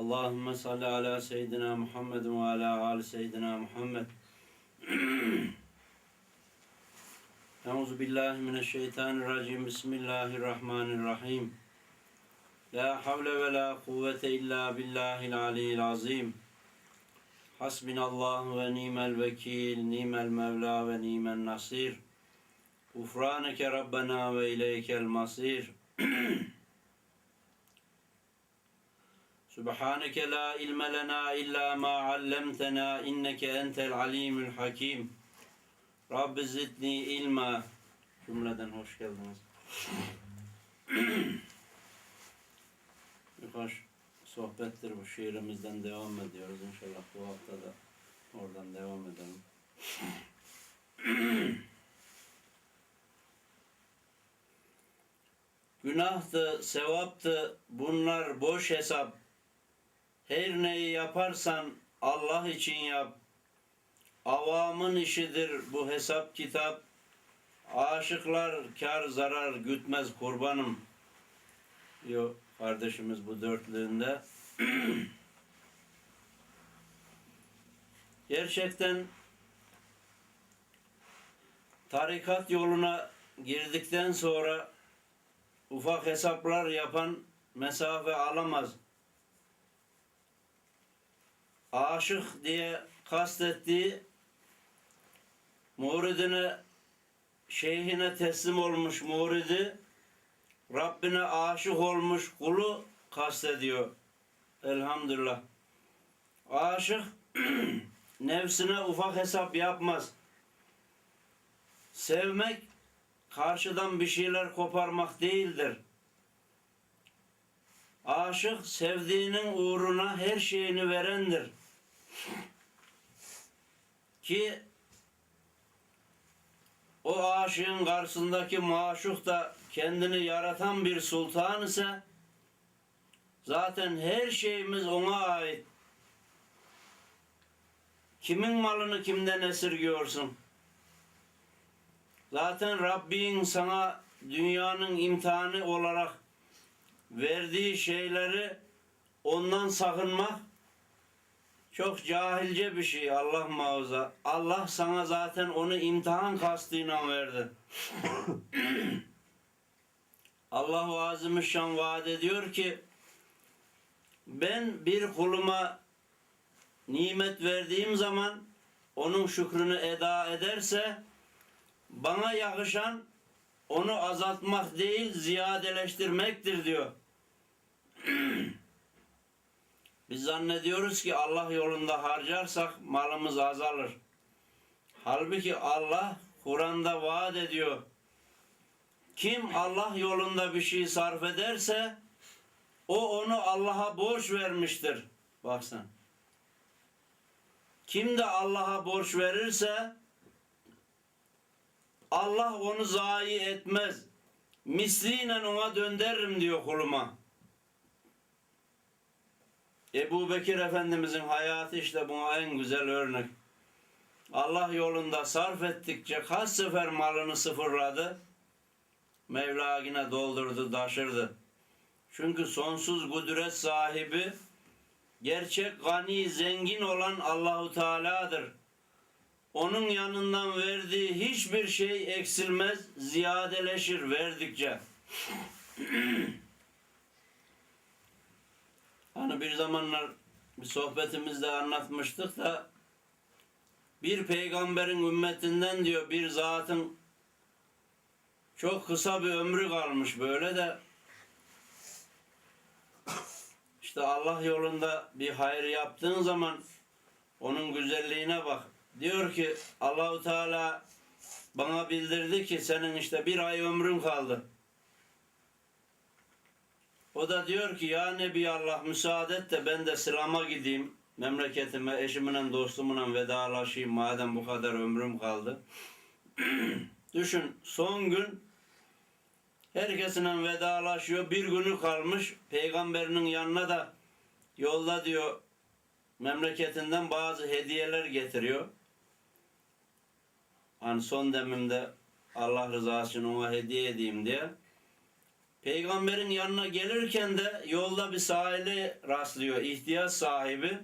Allahümme salli ala seyyidina Muhammed ve ala ali seyyidina Muhammed. Euzu billahi mineşşeytanirracim. Bismillahirrahmanirrahim. La havle ve la kuvvete illa billahil aliyyil azim. Hasbinallahu ve nimel vekil, nimel mevla ve nimel nasir. Ufraneke Rabbena ve ileykel masir. Subhaneke la ilme lena illa ma allamtena inneke entel alimul hakim. Rabbi zidni ilma. Cümleden hoş geldiniz. Bir hoş sohbettir bu şiirimizden devam ediyoruz. İnşallah bu hafta da oradan devam edelim. Günahtı, sevaptı, bunlar boş hesap. Her neyi yaparsan Allah için yap. Avamın işidir bu hesap kitap. Aşıklar kar zarar gütmez kurbanım. Diyor kardeşimiz bu dörtlüğünde. Gerçekten tarikat yoluna girdikten sonra ufak hesaplar yapan mesafe alamaz. Aşık diye kastettiği muridine şeyhine teslim olmuş muridi Rabbine aşık olmuş kulu kastediyor. Elhamdülillah. Aşık nefsine ufak hesap yapmaz. Sevmek karşıdan bir şeyler koparmak değildir. Aşık sevdiğinin uğruna her şeyini verendir. Ki o aşığın karşısındaki maşuk da kendini yaratan bir sultan ise zaten her şeyimiz ona ait. Kimin malını kimden esirgiyorsun? Zaten Rabbin sana dünyanın imtihanı olarak verdiği şeyleri ondan sakınmak çok cahilce bir şey Allah muhafaza. Allah sana zaten onu imtihan kastıyla verdi. Allah-u Azimüşşan vaat ediyor ki ben bir kuluma nimet verdiğim zaman onun şükrünü eda ederse bana yakışan onu azaltmak değil ziyadeleştirmektir diyor. Biz zannediyoruz ki Allah yolunda harcarsak malımız azalır. Halbuki Allah Kur'an'da vaat ediyor. Kim Allah yolunda bir şey sarf ederse o onu Allah'a borç vermiştir. Bak sen. Kim de Allah'a borç verirse Allah onu zayi etmez. Misliyle ona döndürürüm diyor kuluma. Ebu Bekir Efendimizin hayatı işte buna en güzel örnek. Allah yolunda sarf ettikçe kaç sefer malını sıfırladı. Mevla yine doldurdu, taşırdı. Çünkü sonsuz kudret sahibi, gerçek gani, zengin olan Allahu Teala'dır. Onun yanından verdiği hiçbir şey eksilmez, ziyadeleşir verdikçe. hani bir zamanlar bir sohbetimizde anlatmıştık da bir peygamberin ümmetinden diyor bir zatın çok kısa bir ömrü kalmış böyle de işte Allah yolunda bir hayır yaptığın zaman onun güzelliğine bak. Diyor ki Allahu Teala bana bildirdi ki senin işte bir ay ömrün kaldı. O da diyor ki ya Nebi Allah müsaade et de ben de sılama gideyim. Memleketime, eşimle, dostumla vedalaşayım madem bu kadar ömrüm kaldı. Düşün son gün herkesine vedalaşıyor. Bir günü kalmış. Peygamberinin yanına da yolda diyor memleketinden bazı hediyeler getiriyor. Hani son demimde Allah rızası için ona hediye edeyim diye. Peygamberin yanına gelirken de yolda bir sahili rastlıyor. ihtiyaç sahibi.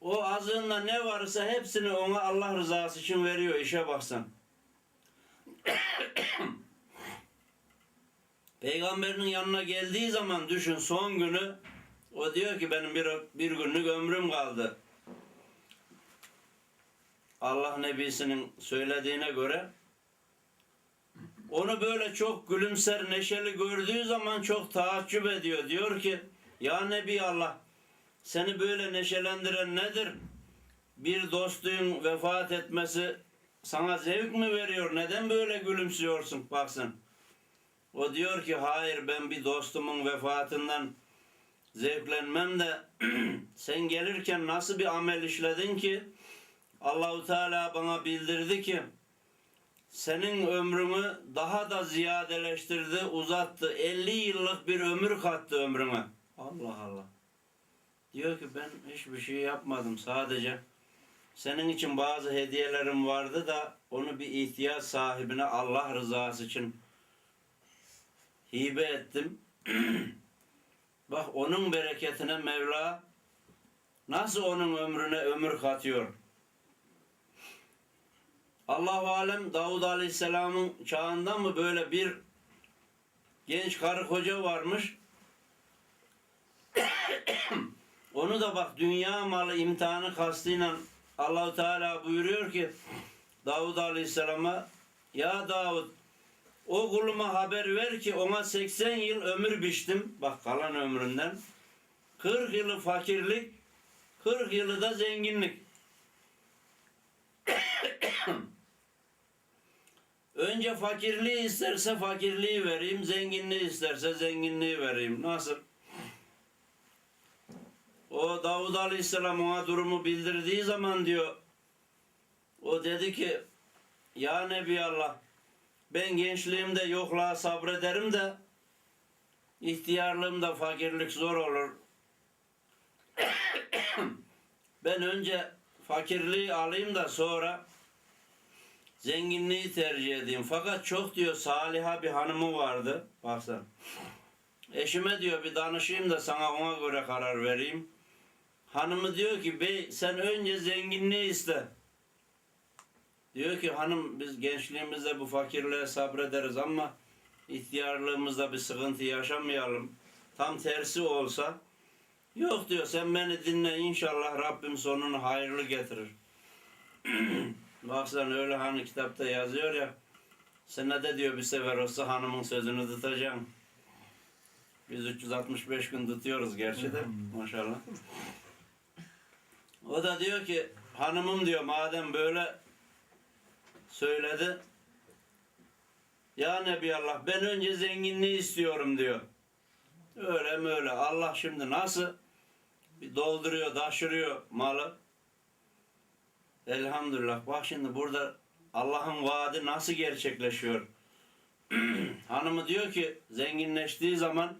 O azığında ne varsa hepsini ona Allah rızası için veriyor. işe baksan. Peygamberinin yanına geldiği zaman düşün son günü o diyor ki benim bir, bir günlük ömrüm kaldı. Allah Nebisi'nin söylediğine göre onu böyle çok gülümser, neşeli gördüğü zaman çok taaccüp ediyor. Diyor ki, ya Nebi Allah, seni böyle neşelendiren nedir? Bir dostun vefat etmesi sana zevk mi veriyor? Neden böyle gülümsüyorsun? Baksın. O diyor ki, hayır ben bir dostumun vefatından zevklenmem de sen gelirken nasıl bir amel işledin ki Allahu Teala bana bildirdi ki senin ömrünü daha da ziyadeleştirdi, uzattı. 50 yıllık bir ömür kattı ömrüme. Allah Allah. Diyor ki ben hiçbir şey yapmadım sadece. Senin için bazı hediyelerim vardı da onu bir ihtiyaç sahibine Allah rızası için hibe ettim. Bak onun bereketine Mevla nasıl onun ömrüne ömür katıyor. Allahu alem Davud Aleyhisselam'ın çağında mı böyle bir genç karı koca varmış. Onu da bak dünya malı imtihanı kastıyla Allahu Teala buyuruyor ki Davud Aleyhisselam'a ya Davud o kuluma haber ver ki ona 80 yıl ömür biçtim. Bak kalan ömründen. 40 yılı fakirlik, 40 yılı da zenginlik. Önce fakirliği isterse fakirliği vereyim, zenginliği isterse zenginliği vereyim. Nasıl? O Davud Aleyhisselam ona durumu bildirdiği zaman diyor, o dedi ki, Ya Nebi Allah, ben gençliğimde yokluğa sabrederim de, ihtiyarlığımda fakirlik zor olur. ben önce fakirliği alayım da sonra zenginliği tercih edeyim. Fakat çok diyor saliha bir hanımı vardı. Baksana. Eşime diyor bir danışayım da sana ona göre karar vereyim. Hanımı diyor ki bey sen önce zenginliği iste. Diyor ki hanım biz gençliğimizde bu fakirliğe sabrederiz ama ihtiyarlığımızda bir sıkıntı yaşamayalım. Tam tersi olsa yok diyor sen beni dinle inşallah Rabbim sonunu hayırlı getirir. Baksana öyle hani kitapta yazıyor ya senede diyor bir sefer olsa hanımın sözünü tutacağım. Biz 365 gün tutuyoruz gerçi de maşallah. O da diyor ki hanımım diyor madem böyle söyledi ya Nebi Allah ben önce zenginliği istiyorum diyor. Öyle mi öyle Allah şimdi nasıl bir dolduruyor taşırıyor malı. Elhamdülillah. Bak şimdi burada Allah'ın vaadi nasıl gerçekleşiyor? Hanımı diyor ki zenginleştiği zaman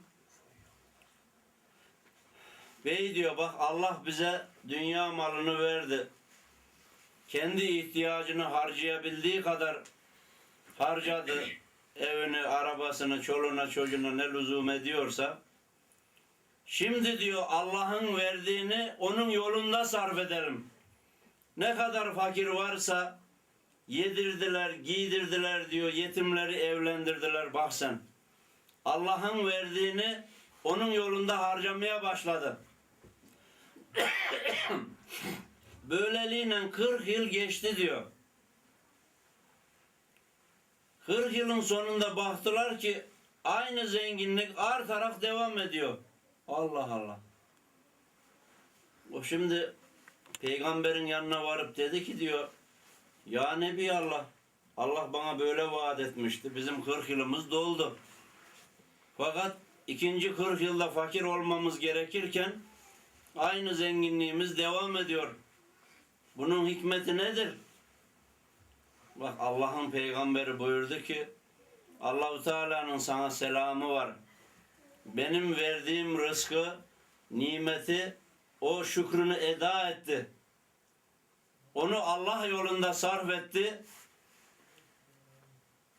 Bey diyor bak Allah bize dünya malını verdi. Kendi ihtiyacını harcayabildiği kadar harcadı. Evini, arabasını, çoluğuna, çocuğuna ne lüzum ediyorsa. Şimdi diyor Allah'ın verdiğini onun yolunda sarf edelim. Ne kadar fakir varsa yedirdiler, giydirdiler diyor. Yetimleri evlendirdiler bak sen. Allah'ın verdiğini onun yolunda harcamaya başladı. Böyleliğine 40 yıl geçti diyor. 40 yılın sonunda baktılar ki aynı zenginlik artarak devam ediyor. Allah Allah. O şimdi peygamberin yanına varıp dedi ki diyor ya Nebi Allah Allah bana böyle vaat etmişti. Bizim 40 yılımız doldu. Fakat ikinci 40 yılda fakir olmamız gerekirken aynı zenginliğimiz devam ediyor. Bunun hikmeti nedir? Bak Allah'ın peygamberi buyurdu ki Allahu Teala'nın sana selamı var. Benim verdiğim rızkı, nimeti o şükrünü eda etti. Onu Allah yolunda sarf etti.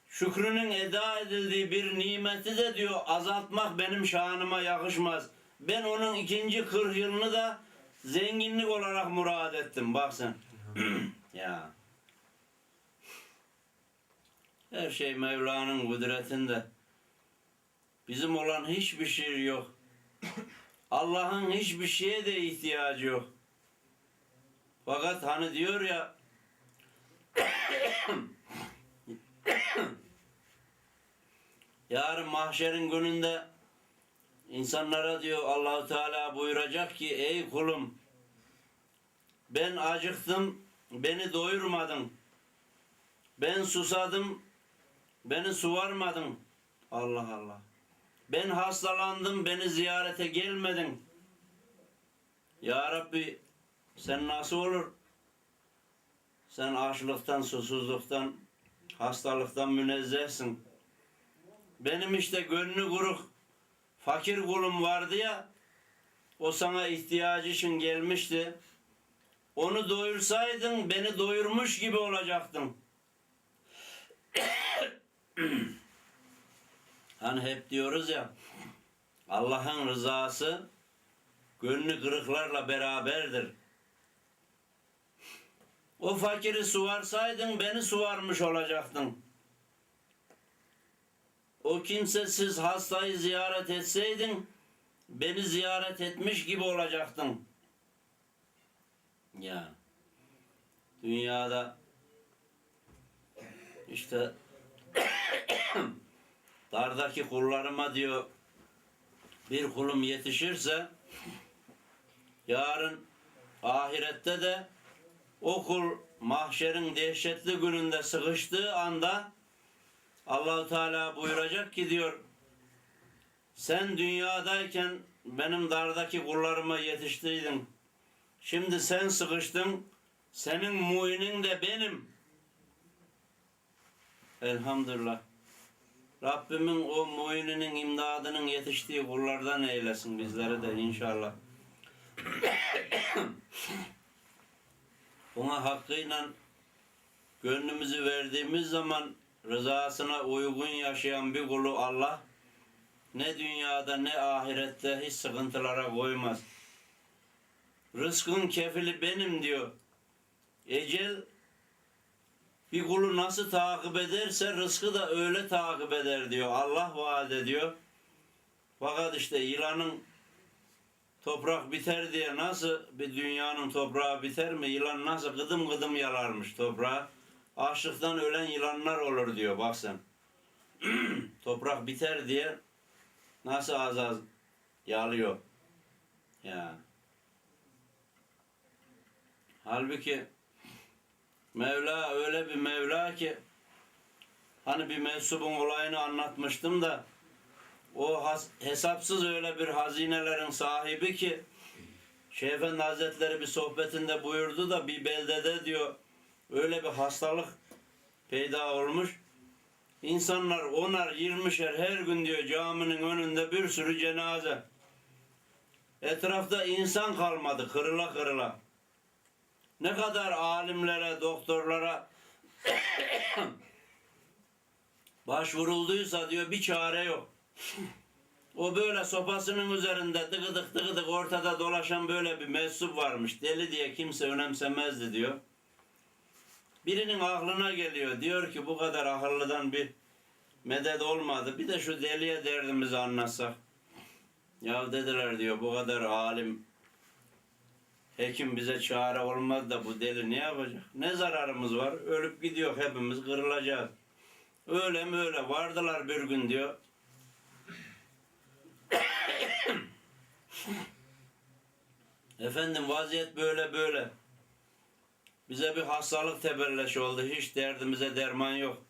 şükrünün eda edildiği bir nimeti de diyor azaltmak benim şanıma yakışmaz. Ben onun ikinci 40 yılını da zenginlik olarak murad ettim. Bak sen. ya. Her şey Mevla'nın kudretinde. Bizim olan hiçbir şey yok. Allah'ın hiçbir şeye de ihtiyacı yok. Fakat hani diyor ya yarın mahşerin gününde insanlara diyor Allahu Teala buyuracak ki ey kulum ben acıktım beni doyurmadın. Ben susadım beni suvarmadın. Allah Allah. Ben hastalandım beni ziyarete gelmedin. Ya Rabbi sen nasıl olur? Sen açlıktan, susuzluktan, hastalıktan münezzehsin. Benim işte gönlü kuruk, fakir kulum vardı ya, o sana ihtiyacı için gelmişti. Onu doyursaydın beni doyurmuş gibi olacaktın. hani hep diyoruz ya, Allah'ın rızası gönlü kırıklarla beraberdir. O fakiri suvarsaydın beni suvarmış olacaktın. O kimsesiz hastayı ziyaret etseydin beni ziyaret etmiş gibi olacaktın. Ya dünyada işte dardaki kullarıma diyor bir kulum yetişirse yarın ahirette de o kul mahşerin dehşetli gününde sıkıştığı anda Allahu Teala buyuracak ki diyor sen dünyadayken benim dardaki kullarıma yetiştiydin. Şimdi sen sıkıştın. Senin muinin de benim. Elhamdülillah. Rabbimin o muininin imdadının yetiştiği kullardan eylesin bizleri de inşallah. Ona hakkıyla gönlümüzü verdiğimiz zaman rızasına uygun yaşayan bir kulu Allah ne dünyada ne ahirette hiç sıkıntılara koymaz. Rızkın kefili benim diyor. Ecel bir kulu nasıl takip ederse rızkı da öyle takip eder diyor. Allah vaat ediyor. Fakat işte yılanın toprak biter diye nasıl bir dünyanın toprağı biter mi? Yılan nasıl gıdım gıdım yalarmış toprağı. Açlıktan ölen yılanlar olur diyor bak sen. toprak biter diye nasıl az az yalıyor. Ya. Halbuki Mevla öyle bir Mevla ki hani bir mensubun olayını anlatmıştım da o hesapsız öyle bir hazinelerin sahibi ki Şeyh Efendi Hazretleri bir sohbetinde buyurdu da bir beldede diyor öyle bir hastalık peyda olmuş. İnsanlar onar yirmişer her gün diyor caminin önünde bir sürü cenaze. Etrafta insan kalmadı kırıla kırıla. Ne kadar alimlere, doktorlara başvurulduysa diyor bir çare yok. O böyle sopasının üzerinde dıgıdık dıgıdık ortada dolaşan böyle bir mensup varmış. Deli diye kimse önemsemezdi diyor. Birinin aklına geliyor. Diyor ki bu kadar akıllıdan bir medet olmadı. Bir de şu deliye derdimizi anlatsak. Ya dediler diyor bu kadar alim hekim bize çare olmaz da bu deli ne yapacak? Ne zararımız var? Ölüp gidiyor hepimiz kırılacağız. Öyle mi öyle vardılar bir gün diyor. Efendim vaziyet böyle böyle. Bize bir hastalık tebelleş oldu. Hiç derdimize derman yok.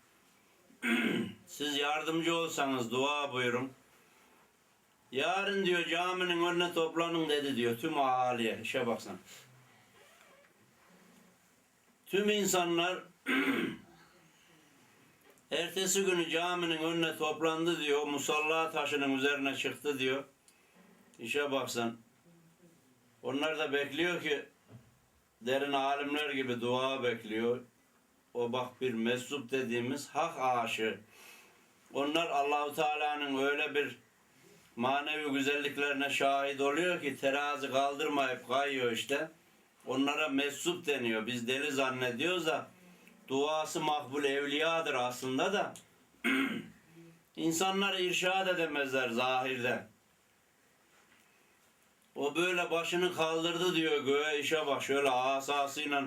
Siz yardımcı olsanız dua buyurun. Yarın diyor caminin önüne toplanın dedi diyor tüm ahaliye. İşe baksan. Tüm insanlar ertesi günü caminin önüne toplandı diyor. Musalla taşının üzerine çıktı diyor. İşe baksan. Onlar da bekliyor ki derin alimler gibi dua bekliyor. O bak bir meczup dediğimiz hak aşığı. Onlar Allahu Teala'nın öyle bir manevi güzelliklerine şahit oluyor ki terazi kaldırmayıp kayıyor işte. Onlara messup deniyor. Biz deli zannediyoruz da duası makbul evliyadır aslında da insanları irşad edemezler zahirde. O böyle başını kaldırdı diyor göğe işe bak şöyle asasıyla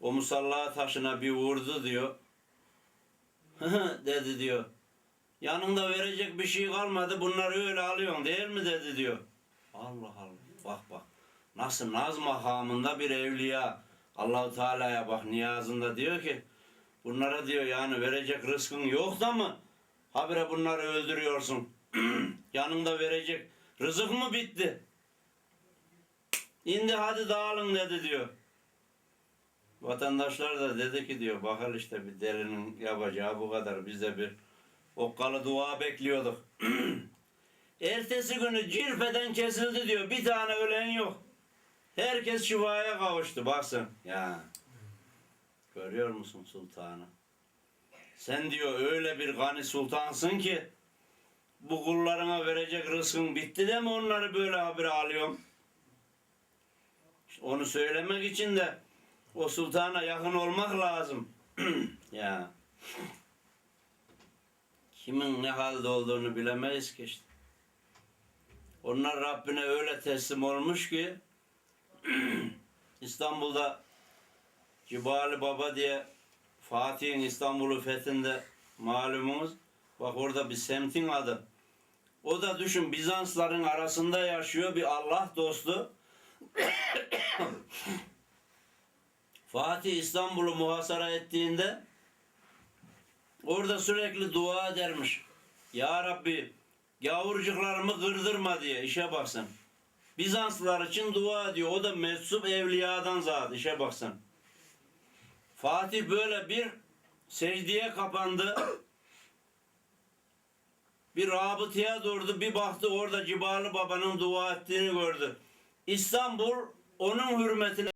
o musalla taşına bir vurdu diyor. dedi diyor. Yanında verecek bir şey kalmadı bunları öyle alıyorsun değil mi dedi diyor. Allah Allah bak bak. Nasıl naz makamında bir evliya Allahu Teala'ya bak niyazında diyor ki bunlara diyor yani verecek rızkın yok da mı habire bunları öldürüyorsun. Yanında verecek rızık mı bitti? İndi hadi dağılın dedi diyor. Vatandaşlar da dedi ki diyor bakal işte bir delinin yapacağı bu kadar biz de bir okkalı dua bekliyorduk. Ertesi günü cirpeden kesildi diyor. Bir tane ölen yok. Herkes şifaya kavuştu. Baksın. Ya. Görüyor musun sultanı? Sen diyor öyle bir gani sultansın ki bu kullarına verecek rızkın bitti de mi onları böyle habire alıyorsun? İşte onu söylemek için de o sultana yakın olmak lazım. ya. Kimin ne halde olduğunu bilemeyiz ki işte. Onlar Rabbine öyle teslim olmuş ki İstanbul'da Cibali Baba diye Fatih'in İstanbul'u fethinde malumunuz. Bak orada bir semtin adı. O da düşün Bizansların arasında yaşıyor bir Allah dostu. Fatih İstanbul'u muhasara ettiğinde orada sürekli dua edermiş. Ya Rabbi gavurcuklarımı kırdırma diye işe baksın. Bizanslılar için dua ediyor. O da mensup evliyadan zat. işe baksın. Fatih böyle bir secdeye kapandı. Bir rabıtaya durdu. Bir baktı orada Cibali Baba'nın dua ettiğini gördü. İstanbul onun hürmetine